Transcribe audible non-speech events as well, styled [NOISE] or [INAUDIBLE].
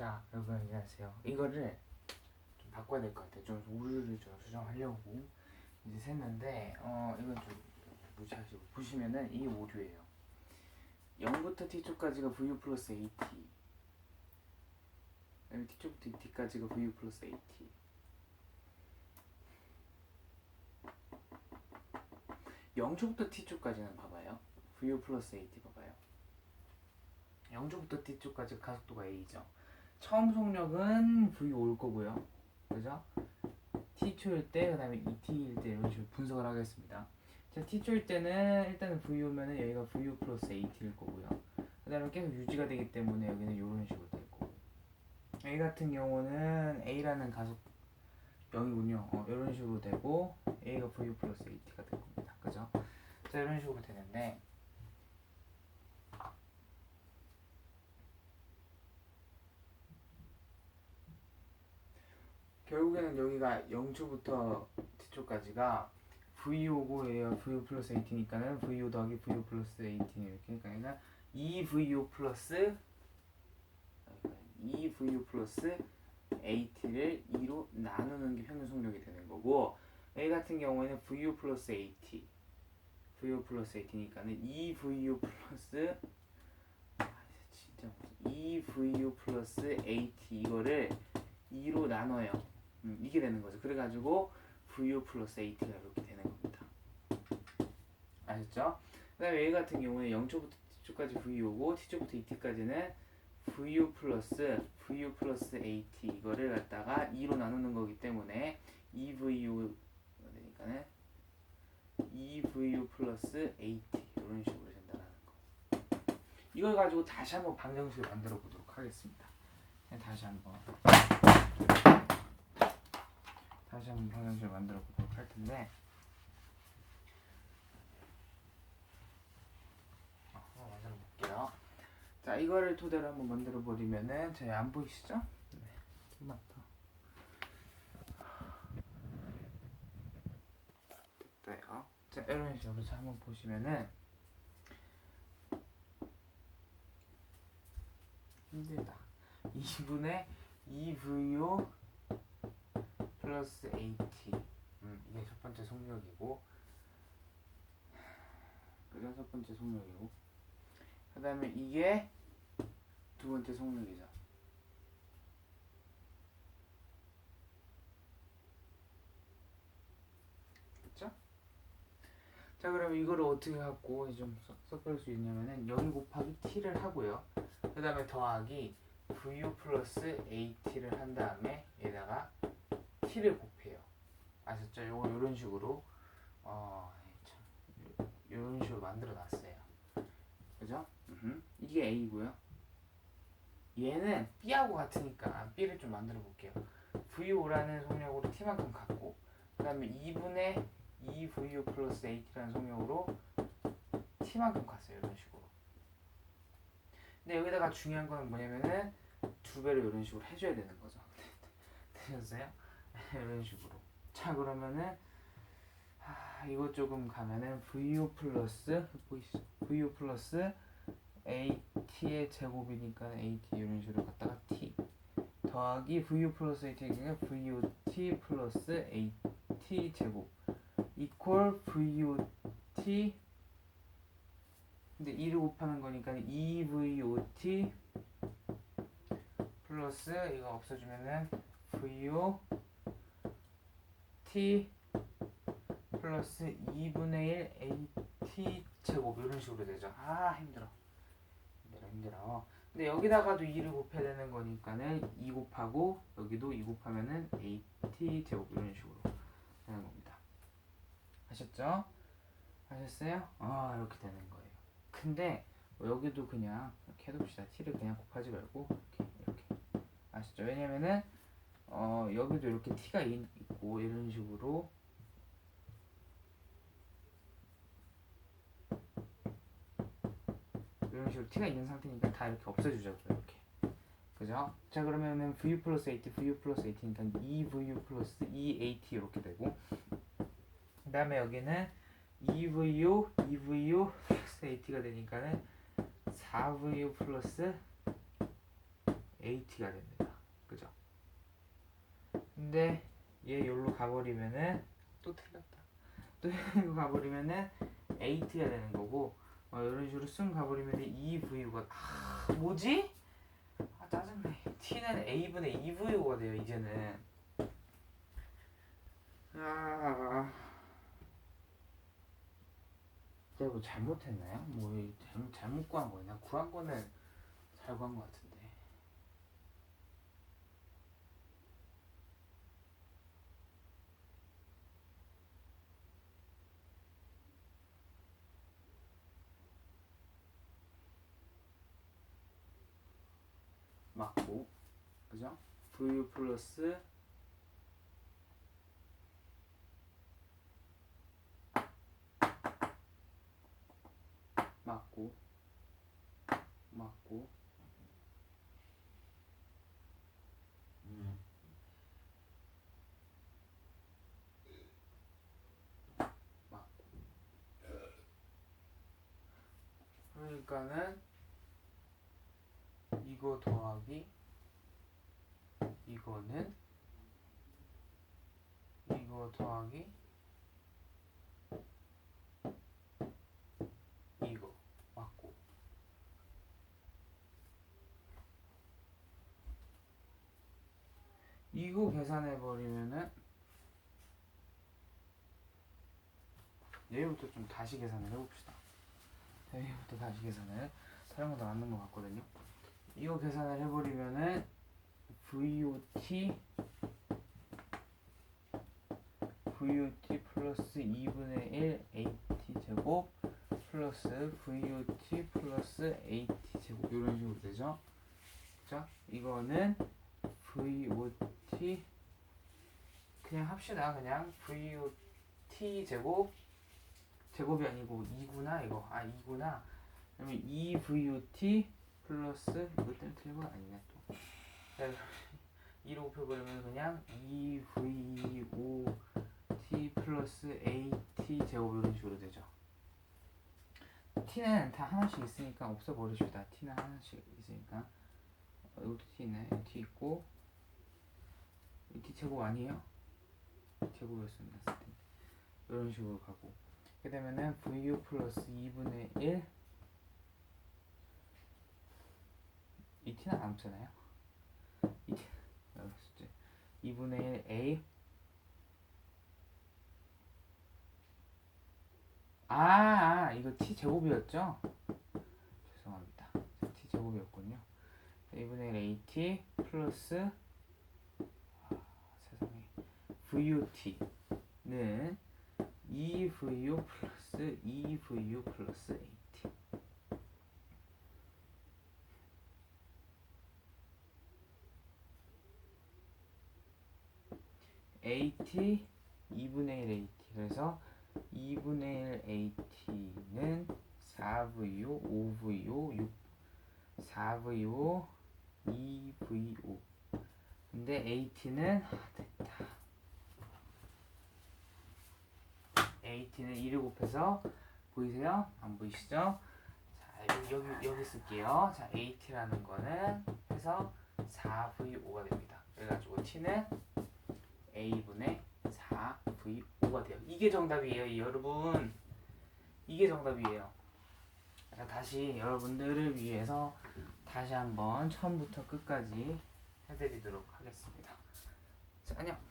자, 여러분 안녕하세요. 이거를 좀 바꿔야 될 것 같아요. 좀 우르르 좀 수정하려고 이제 샜는데 어 이건 좀 무시하시고 보시면은 이 오류예요. 0부터 t쪽까지가 vu 플러스 at 그다음에 t쪽부터 t까지가 vu 플러스 at 영초부터 t쪽까지는 봐봐요. vu 플러스 at 봐봐요. 0조부터 t쪽까지 가속도가 a죠. 처음 속력은 v 올 거고요. 그죠? t초일 때, 그 다음에 2t일 때 이런 식으로 분석을 하겠습니다. 자, t초일 때는 일단은 v 오면은 여기가 vu 플러스 at일 거고요. 그 다음에 계속 유지가 되기 때문에 여기는 이런 식으로 될 거고. a 같은 경우는 a라는 가속 0이군요. 어, 이런 식으로 되고 a가 v 플러스 at가 될 겁니다. 그죠? 자, 이런 식으로 되는데 결국에는 여기가 0초부터 t초까지가 VO고 얘가 VO 플러스 18이니까는 VO 더하기 VO 플러스 18 이렇게 그러니까 2VO 플러스 2VO 플러스 AT를 2로 나누는 게 평균 속력이 되는 거고 A 같은 경우에는 VO 플러스 AT VO 플러스 AT니까는 2VO 플러스 아, 진짜 무슨 2VO 플러스 AT 이거를 2로 나눠요. 음, 이게 되는 거죠. 그래가지고 VO 플러스 AT가 이렇게 되는 겁니다. 아셨죠? 그 다음에 A 같은 경우에 0초부터 T초까지 VO고 T초부터 ET까지는 VO 플러스 VO 플러스 AT 이거를 갖다가 2로 나누는 거기 때문에 2VO 되니까는 2VO 플러스 AT 이런 식으로 된다는 거. 이걸 가지고 다시 한번 방정식을 만들어 보도록 하겠습니다. 다시 한번 다시 한번 방정식을 만들어 보도록 할 텐데 어, 만들어 볼게요. 자 이거를 토대로 한번 만들어 버리면은 제 안 보이시죠? 네, 좀만 더. 됐어요. 자 이런 식으로 자 한번 보시면은 힘들다. 2분의 2VO 플러스 AT. 음, 이게 첫 번째 속력이고, 그죠? 첫 번째 속력이고. 그 다음에 이게 두 번째 속력이죠. 그쵸? 자, 그럼 이거를 어떻게 갖고 좀 섞- 섞을 수 있냐면은 여기 곱하기 t를 하고요. 그 다음에 더하기 VU 플러스 AT를 한 다음에 얘다가 T를 곱해요. 아셨죠? 요거 요런 식으로 어, 참, 요런 식으로 만들어 놨어요. 그죠? 음흠. 이게 A고요. 얘는 B하고 같으니까 B를 좀 만들어 볼게요. VO라는 속력으로 T만큼 갖고 그 다음에 2분의 2VO 플러스 AT라는 속력으로 T만큼 갔어요. 이런 식으로. 근데 여기다가 중요한 건 뭐냐면은 두 배로 이런 식으로 해줘야 되는 거죠. [LAUGHS] 되셨어요? 이런 식으로. 자 그러면은 아, 이거 조금 가면은 VO 플러스 보이시죠? VO 플러스 AT의 제곱이니까 AT 이런 식으로 갖다가 T 더하기 VO 플러스 AT가 VOT 플러스 AT 제곱 이퀄 VOT 근데 2를 곱하는 거니까 2VOT 플러스 이거 없어지면은 VO T 플러스 2분의 1 AT 제곱 이런 식으로 되죠. 아 힘들어. 힘들어 힘들어. 근데 여기다가도 2를 곱해야 되는 거니까는 2 곱하고 여기도 2 곱하면은 AT 제곱 이런 식으로 되는 겁니다. 아셨죠? 아셨어요? 아 이렇게 되는 거예요. 근데 뭐 여기도 그냥 이렇게 해둡시다. t를 그냥 곱하지 말고 이렇게 이렇게 아시죠? 왜냐면은 어 여기도 이렇게 있- 있고 이런 식으로 이런 식으로 t가 있는 상태니까 다 이렇게 없애주자고요. 이렇게 그죠? 자 그러면은 vu 플러스 at vu 플러스 at니까 2vu 플러스 2at 이렇게 되고 그 다음에 여기는 2vu 2vu 플러스 at가 되니까는 4vu 플러스 AT가 됩니다. 근데 얘 여기로 가버리면은 또 틀렸다. 또 [LAUGHS] 여기로 가버리면은 AT가 되는 거고 어, 이런 식으로 쓱 가버리면 EVU가 아 뭐지? 아 짜증나. T는 A분의 EVU가 돼요 이제는. 아. 제가 뭐 잘못했나요? 뭐 이- 잘못 잘못 구한 거냐? 구한 거는 잘 구한 것 같은데. 맞고 그죠? VU 플러스 맞고 맞고 그러니까는 이거 더하기 이거는 이거 더하기 이거 맞고 이거 계산해 버리면은 얘부터 좀 다시 계산을 해봅시다. 얘부터 다시 계산을 거다 맞는 것 같거든요. 이거 계산을 해버리면은 VOT VOT 플러스 2분의 1 AT 제곱 플러스 VOT 플러스 AT 제곱 이런 식으로 되죠. 자, 이거는 VOT 그냥 합시다. 그냥 VOT 제곱 제곱이 아니고 2구나 이거 아 2구나 그러면 2VOT 플러스 이것 때문에 틀린 건 아니네 또. 자, 2로 곱해버리면 그냥 2VOT 플러스 AT 제곱 이런 식으로 되죠. t는 다 하나씩 있으니까 없애버리십시다. t는 하나씩 있으니까 어, 이것도 t 있네. t 있고 이 t 제곱 아니에요? 제곱이었습니다. 이런 식으로 가고 이렇게 되면은 VU 플러스 2분의 1 안 없잖아요. 이 t 여기 있었지. 2분의 1 a 아, 아 이거 t 제곱이었죠? 죄송합니다. t 제곱이었군요. 2분의 1 at 플러스 아, 세상에 VUT는 2VU 플러스 2VU 플러스 AT AT 2분의 1 AT 그래서 2분의 1 AT는 4VU 5VU 6 4VU 2VO 근데 AT는 아, 됐다 AT는 2를 곱해서 보이세요? 안 보이시죠? 자 여기 여기, 여기 쓸게요. 자 AT라는 거는 해서 4V5가 됩니다. 그래가지고 T는 A분의 4V5가 돼요. 이게 정답이에요, 이 여러분. 이게 정답이에요. 자, 다시 여러분들을 위해서 다시 한번 처음부터 끝까지 해드리도록 하겠습니다. 자, 안녕.